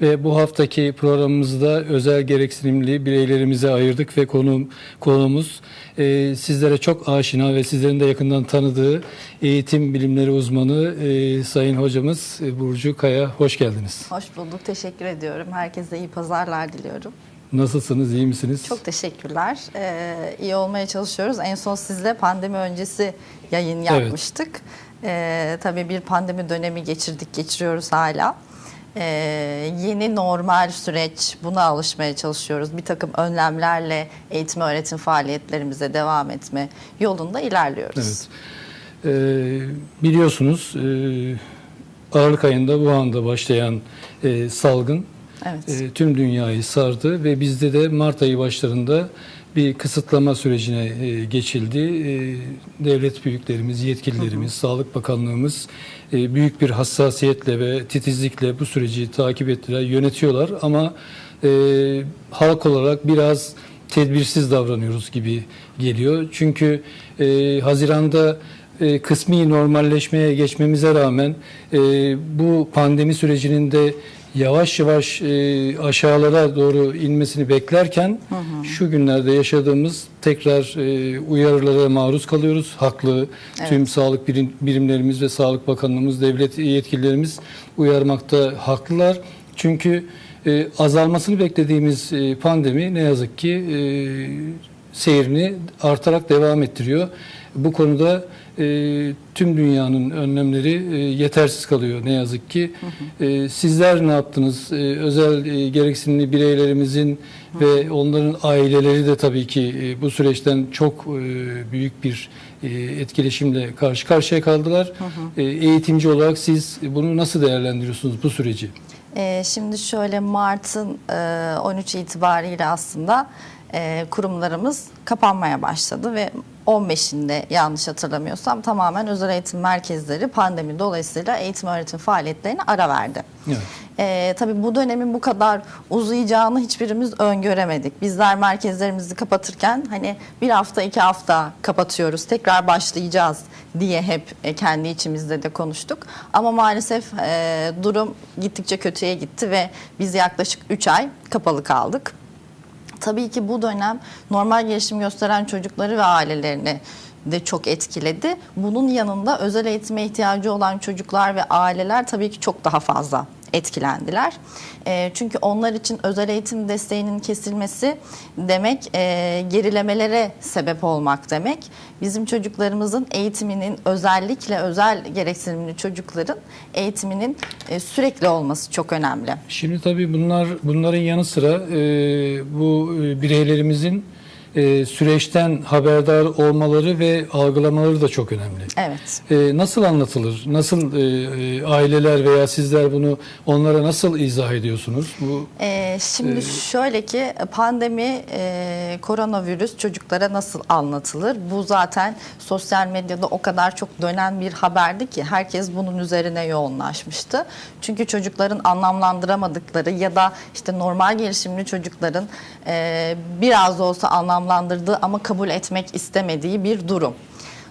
Ve bu haftaki programımızda özel gereksinimli bireylerimize ayırdık ve konum, konumuz e, sizlere çok aşina ve sizlerin de yakından tanıdığı eğitim bilimleri uzmanı e, Sayın Hocamız e, Burcu Kaya. Hoş geldiniz. Hoş bulduk. Teşekkür ediyorum. Herkese iyi pazarlar diliyorum. Nasılsınız, iyi misiniz? Çok teşekkürler. Ee, iyi olmaya çalışıyoruz. En son sizle pandemi öncesi yayın yapmıştık. Ee, tabii bir pandemi dönemi geçirdik, geçiriyoruz hala. Ee, yeni normal süreç, buna alışmaya çalışıyoruz. Bir takım önlemlerle eğitim öğretim faaliyetlerimize devam etme yolunda ilerliyoruz. Evet. Ee, biliyorsunuz e, Aralık ayında Wuhan'da başlayan e, salgın Evet. e, tüm dünyayı sardı ve bizde de Mart ayı başlarında bir kısıtlama sürecine e, geçildi. E, devlet büyüklerimiz, yetkililerimiz, Sağlık Bakanlığımız e, büyük bir hassasiyetle ve titizlikle bu süreci takip ettiler, yönetiyorlar ama e, halk olarak biraz tedbirsiz davranıyoruz gibi geliyor. Çünkü e, Haziran'da e, kısmi normalleşmeye geçmemize rağmen e, bu pandemi sürecinin de yavaş yavaş e, aşağılara doğru inmesini beklerken şu günlerde yaşadığımız tekrar e, uyarılara maruz kalıyoruz. Haklı tüm sağlık birim- birimlerimiz ve Sağlık Bakanlığımız, devlet yetkililerimiz uyarmakta haklılar. Çünkü e, azalmasını beklediğimiz e, pandemi ne yazık ki e, seyrini artarak devam ettiriyor. Bu konuda e, tüm dünyanın önlemleri e, yetersiz kalıyor ne yazık ki. E, sizler ne yaptınız? E, özel e, gereksinimli bireylerimizin ve onların aileleri de tabii ki e, bu süreçten çok e, büyük bir e, etkileşimle karşı karşıya kaldılar. E, eğitimci olarak siz bunu nasıl değerlendiriyorsunuz bu süreci? Ee, şimdi şöyle Mart'ın e, 13 itibariyle aslında e, kurumlarımız kapanmaya başladı ve 15'inde yanlış hatırlamıyorsam tamamen özel eğitim merkezleri pandemi dolayısıyla eğitim öğretim faaliyetlerine ara verdi. Evet. Ee, tabii bu dönemin bu kadar uzayacağını hiçbirimiz öngöremedik. Bizler merkezlerimizi kapatırken hani bir hafta iki hafta kapatıyoruz tekrar başlayacağız diye hep e, kendi içimizde de konuştuk. Ama maalesef e, durum gittikçe kötüye gitti ve biz yaklaşık 3 ay kapalı kaldık. Tabii ki bu dönem normal gelişim gösteren çocukları ve ailelerini de çok etkiledi. Bunun yanında özel eğitime ihtiyacı olan çocuklar ve aileler tabii ki çok daha fazla etkilendiler. E, çünkü onlar için özel eğitim desteğinin kesilmesi demek e, gerilemelere sebep olmak demek. Bizim çocuklarımızın eğitiminin özellikle özel gereksinimli çocukların eğitiminin e, sürekli olması çok önemli. Şimdi tabii bunlar bunların yanı sıra e, bu e, bireylerimizin e, süreçten haberdar olmaları ve algılamaları da çok önemli. Evet. E, nasıl anlatılır? Nasıl e, e, aileler veya sizler bunu onlara nasıl izah ediyorsunuz? Bu Ee, şimdi şöyle ki pandemi, e, koronavirüs çocuklara nasıl anlatılır? Bu zaten sosyal medyada o kadar çok dönen bir haberdi ki herkes bunun üzerine yoğunlaşmıştı. Çünkü çocukların anlamlandıramadıkları ya da işte normal gelişimli çocukların e, biraz da olsa anlamlandırdığı ama kabul etmek istemediği bir durum.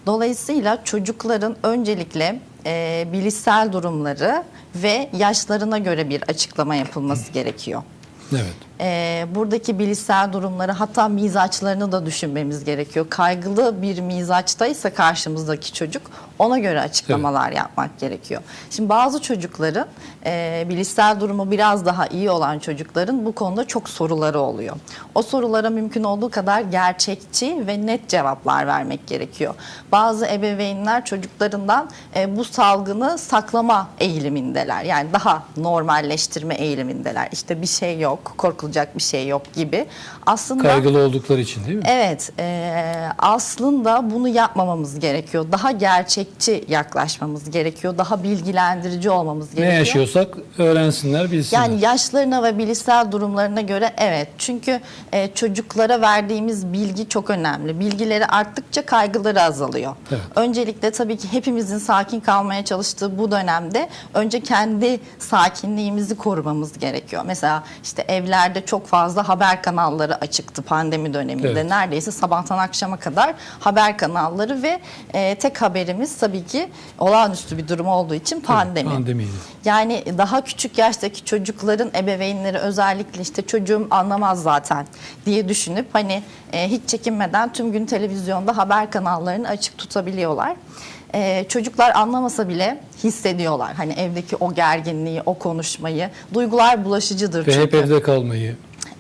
Dolayısıyla çocukların öncelikle e, bilişsel durumları ve yaşlarına göre bir açıklama yapılması gerekiyor. evet. E, buradaki bilişsel durumları hatta mizaçlarını da düşünmemiz gerekiyor. Kaygılı bir mizaçtaysa karşımızdaki çocuk ona göre açıklamalar yapmak gerekiyor. Şimdi bazı çocukların e, bilişsel durumu biraz daha iyi olan çocukların bu konuda çok soruları oluyor. O sorulara mümkün olduğu kadar gerçekçi ve net cevaplar vermek gerekiyor. Bazı ebeveynler çocuklarından e, bu salgını saklama eğilimindeler. Yani daha normalleştirme eğilimindeler. İşte bir şey yok, korkulacak bir şey yok gibi. Aslında Kaygılı oldukları için değil mi? Evet, e, aslında bunu yapmamamız gerekiyor. Daha gerçekçi yaklaşmamız gerekiyor. Daha bilgilendirici olmamız Ne gerekiyor. yaşıyorsak öğrensinler, bilsinler. Yani yaşlarına ve bilişsel durumlarına göre evet. Çünkü e, çocuklara verdiğimiz bilgi çok önemli. Bilgileri arttıkça kaygıları azalıyor. Evet. Öncelikle tabii ki hepimizin sakin kalmaya çalıştığı bu dönemde önce kendi sakinliğimizi korumamız gerekiyor. Mesela işte evlerde evlerde çok fazla haber kanalları açıktı pandemi döneminde. Evet. Neredeyse sabahtan akşama kadar haber kanalları ve e, tek haberimiz tabii ki olağanüstü bir durum olduğu için pandemi. Pandemiydi. Yani daha küçük yaştaki çocukların ebeveynleri özellikle işte çocuğum anlamaz zaten diye düşünüp hani e, hiç çekinmeden tüm gün televizyonda haber kanallarını açık tutabiliyorlar. E, çocuklar anlamasa bile hissediyorlar. Hani evdeki o gerginliği, o konuşmayı. Duygular bulaşıcıdır Ve çünkü. hep evde kalmayı.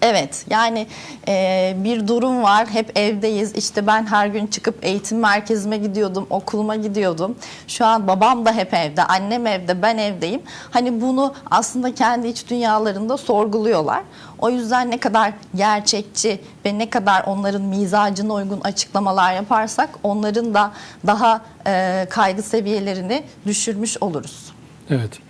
Evet yani e, bir durum var. Hep evdeyiz. İşte ben her gün çıkıp eğitim merkezime gidiyordum okuluma gidiyordum. Şu an babam da hep evde annem evde ben evdeyim. Hani bunu aslında kendi iç dünyalarında sorguluyorlar. O yüzden ne kadar gerçekçi ve ne kadar onların mizacına uygun açıklamalar yaparsak onların da daha e, kaygı seviyelerini düşürmüş oluruz. Evet.